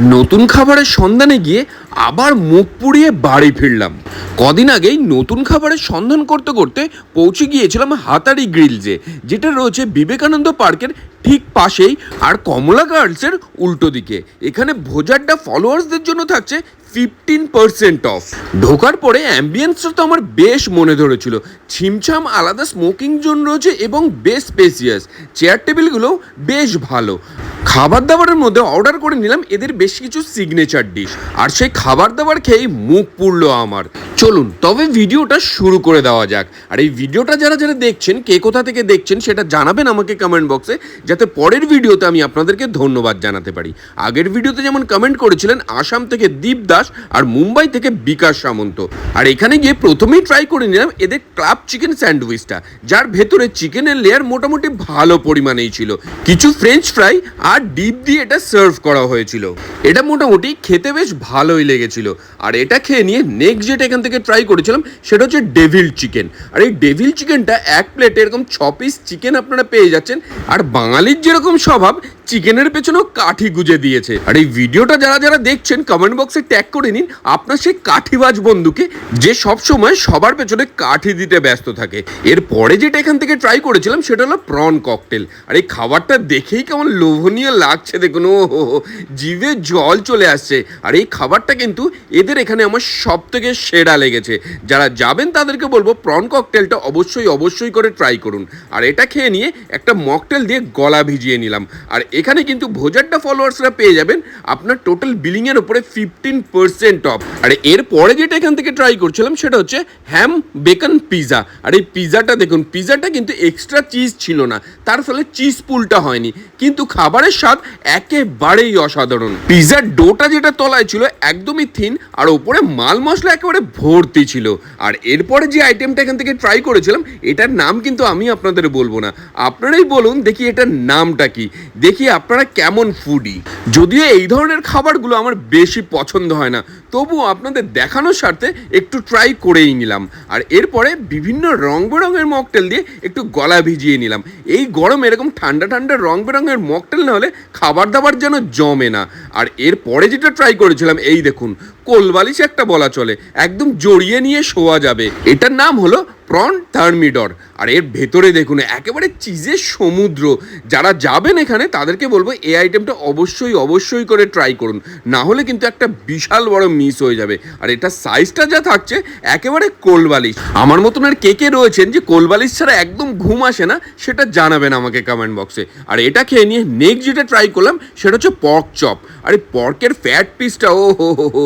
নতুন খাবারের সন্ধানে গিয়ে আবার মুখ পুড়িয়ে বাড়ি ফিরলাম। কদিন আগেই নতুন খাবারের সন্ধান করতে করতে পৌঁছে গিয়েছিলাম হাতারি গ্রিলসে যেটা রয়েছে বিবেকানন্দ পার্কের ঠিক পাশেই আর কমলা গার্লসের উল্টো দিকে। এখানে ভোজারটা ফলোয়ার্সদের জন্য থাকছে ফিফটিন পার্সেন্ট অফ ঢোকার পরে অ্যাম্বিয়েন্সটা তো আমার বেশ মনে ধরেছিল। ছিমছাম আলাদা স্মোকিং জোন রয়েছে এবং বেশ স্পেসিয়াস চেয়ার টেবিলগুলো বেশ ভালো। খাবার দাবারের মধ্যে অর্ডার করে নিলাম, এদের বেশ কিছু সিগনেচার ডিশ আর সেই খাবার দাবার খেয়েই মুখ পুড়ল আমার। চলুন, তবে ভিডিওটা শুরু করে দেওয়া যাক। আর এই ভিডিওটা যারা যারা দেখছেন, কে কোথা থেকে দেখছেন, সেটা জানাবেন আমাকে কমেন্ট বক্সে যাতে পরের ভিডিওতে আমি আপনাদেরকে ধন্যবাদ জানাতে পারি। আগের ভিডিওতে যেমন কমেন্ট করেছিলেন, আসাম থেকে দীপ দাস আর মুম্বাই থেকে বিকাশ সামন্ত। আর এখানে গিয়ে প্রথমেই ট্রাই করে নিলাম এদের ক্লাব চিকেন স্যান্ডউইচটা যার ভেতরে চিকেনের লেয়ার মোটামুটি ভালো পরিমাণেই ছিল। কিছু ফ্রেঞ্চ ফ্রাই আর ডিপ দিয়ে এটা সার্ভ করা হয়েছিল। এটা মোটামুটি খেতে বেশ ভালোই লেগেছিল। আর এটা খেয়ে নিয়ে নেক্সট যেটা এখান থেকে ট্রাই করেছিলাম, সেটা হচ্ছে ডেভিল চিকেন আর এই ডেভিল চিকেনটা এক প্লেটে এরকম ছ পিস চিকেন আপনারা পেয়ে যাচ্ছেন। আর বাঙালির যেরকম স্বভাব চিকেনের পেছনেও কাঠি গুজে দিয়েছে। আর এই ভিডিওটা যারা যারা দেখছেন কমেন্ট বক্সে ট্যাগ করে নিন। আপনার সেই কাঠিবাজ বন্ধুকে যে সব সময় সবার পেছনে কাঠি দিতে ব্যস্ত থাকে। এরপরে যেটা এখান থেকে ট্রাই করেছিলাম, সেটা হলো প্রন ককটেল আর এই খাবারটা দেখেই কেমন লোভনীয় লাগছে, দেখুন, ও জিভে জল চলে আসছে। আর এই খাবারটা কিন্তু এদের এখানে আমার সব থেকে সেরা লেগেছে। যারা যাবেন, তাদেরকে বলব প্রন ককটেলটা অবশ্যই অবশ্যই করে ট্রাই করুন। আর এটা খেয়ে নিয়ে একটা মকটেল দিয়ে গলা ভিজিয়ে নিলাম। আর এখানে কিন্তু ভোজারটা ফলোয়ার্সরা পেয়ে যাবেন আপনার টোটাল বিলিংয়ের উপরে ফিফটিন পার্সেন্ট অফ আর এরপরে যেটা এখান থেকে ট্রাই করছিলাম সেটা হচ্ছে হ্যাম বেকন পিজা আর এই পিজাটা দেখুন পিজাটা কিন্তু এক্সট্রা চিজ ছিল না, তার ফলে চিজ পুলটা হয়নি। কিন্তু খাবারের স্বাদ একেবারেই অসাধারণ। পিজার ডোটা যেটা তলায় ছিল একদমই থিন আর ওপরে মাল মশলা একেবারে ভর্তি ছিল। আর এরপরে যে আইটেমটা এখান থেকে ট্রাই করেছিলাম, এটার নাম কিন্তু আমি আপনাদের বলব না। আপনারাই বলুন, দেখি এটার নামটা কি। দেখি আপনারা কেমন ফুডি যদিও এই ধরনের খাবারগুলো আমার বেশি পছন্দ হয় না, তবুও আপনাদের দেখানোর স্বার্থে একটু ট্রাই করেই নিলাম। আর এরপরে বিভিন্ন রং বেরঙের মকটেল দিয়ে একটু গলা ভিজিয়ে নিলাম। এই গরম এরকম ঠান্ডা ঠান্ডা রং বেরঙের মকটেল না হলে খাবার দাবার যেন জমে না। আর এরপরে যেটা ট্রাই করেছিলাম, এই দেখুন, কোলবালিশ একটা বলা চলে, একদম জড়িয়ে নিয়ে শোয়া যাবে। এটার নাম হলো প্রন থার্মিডর আর এর ভেতরে দেখুন, একেবারে চিজের সমুদ্র। যারা যাবেন এখানে, তাদেরকে বলব এই আইটেমটা অবশ্যই অবশ্যই করে ট্রাই করুন। না হলে কিন্তু একটা বিশাল বড় মিস হয়ে যাবে। আর এটা সাইজটা যা থাকছে, একেবারে কোলবালিশ আমার মতন আর কে কে রয়েছেন যে কোলবালিশ ছাড়া একদম ঘুম আসে না, সেটা জানাবেন আমাকে কমেন্ট বক্সে আর এটা খেয়ে নিয়ে নেক্সট যেটা ট্রাই করলাম, সেটা হচ্ছে পর্ক চপ আর এই পর্কের ফ্যাট পিসটা ও হো হো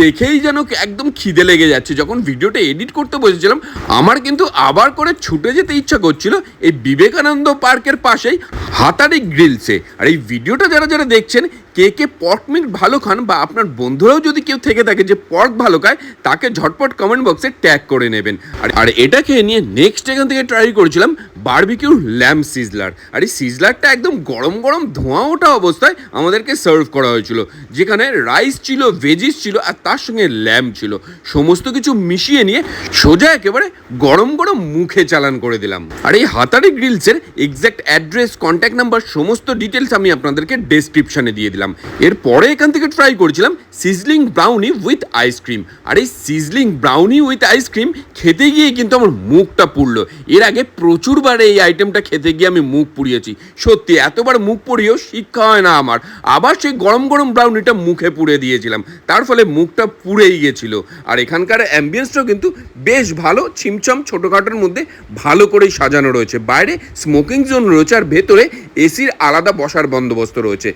দেখেই যেন একদম খিদে লেগে যাচ্ছে। যখন ভিডিওটা এডিট করতে বসেছিলাম, আমার কিন্তু আবার করে ছুটে যেতে ইচ্ছা করছিল এই বিবেকানন্দ পার্কের পাশেই হাতারি গ্রিলসে। আর এই ভিডিওটা যারা যারা দেখছেন, কে কে পর্ক মিট ভালো খান বা আপনার বন্ধুরাও যদি কেউ থেকে থাকে যে পর্ক ভালো খায়, তাকে ঝটপট কমেন্ট বক্সে ট্যাগ করে নেবেন। আর এটা খেয়ে নিয়ে নেক্সট এখান থেকে ট্রাই করেছিলাম বারবিকিউ ল্যাম্প সিজলার। আর এই সিজলারটা একদম গরম গরম ধোঁয়া ওঠা অবস্থায় আমাদেরকে সার্ভ করা হয়েছিল। যেখানে রাইস ছিল, ভেজিস ছিল, আর তার সঙ্গে ল্যাম্প ছিল। সমস্ত কিছু মিশিয়ে নিয়ে সোজা একেবারে গরম গরম মুখে চালান করে দিলাম। আর এই হাতারি গ্রিলসের এক্স্যাক্ট অ্যাড্রেস কন্ট্যাক্ট নাম্বার সমস্ত ডিটেলস আমি আপনাদেরকে ডেসক্রিপশনে দিয়ে দিলাম। এরপরে এখান থেকে ট্রাই করেছিলাম sizzling brownie with ice cream আর এই সিজলিং ব্রাউনি উইথ আইসক্রিম খেতে গিয়ে কিন্তু আমার মুখটা পুড়লো। এর আগে প্রচুরবার এই আইটেমটা খেতে গিয়ে আমি মুখ পুড়িয়েছি। সত্যি, এতবার মুখ পুড়িয়েও শিক্ষা হয় না আমার। আবার সেই গরম গরম ব্রাউনিটা মুখে পুড়ে দিয়েছিলাম। তার ফলে মুখটা পুড়েই গেছিল। আর এখানকার অ্যাম্বিয়েন্সটাও কিন্তু বেশ ভালো। ছিমছম ছোটোখাটোর মধ্যে ভালো করেই সাজানো রয়েছে। বাইরে স্মোকিং জোন রয়েছে আর ভেতরে এসির আলাদা বসার বন্দোবস্ত রয়েছে।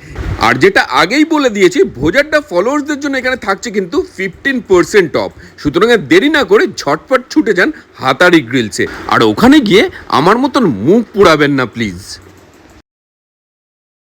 আর যেটা আগেই বলে দিয়েছি, ভোজারটা ফলোয়ার্সদের জন্য এখানে থাকছে কিন্তু ফিফটিন পার্সেন্ট অফ সুতরাং দেরি না করে ঝটপট ছুটে যান হাতারি গ্রিলসে। আর ওখানে গিয়ে আমার মতন মুখ পুড়াবেন না প্লিজ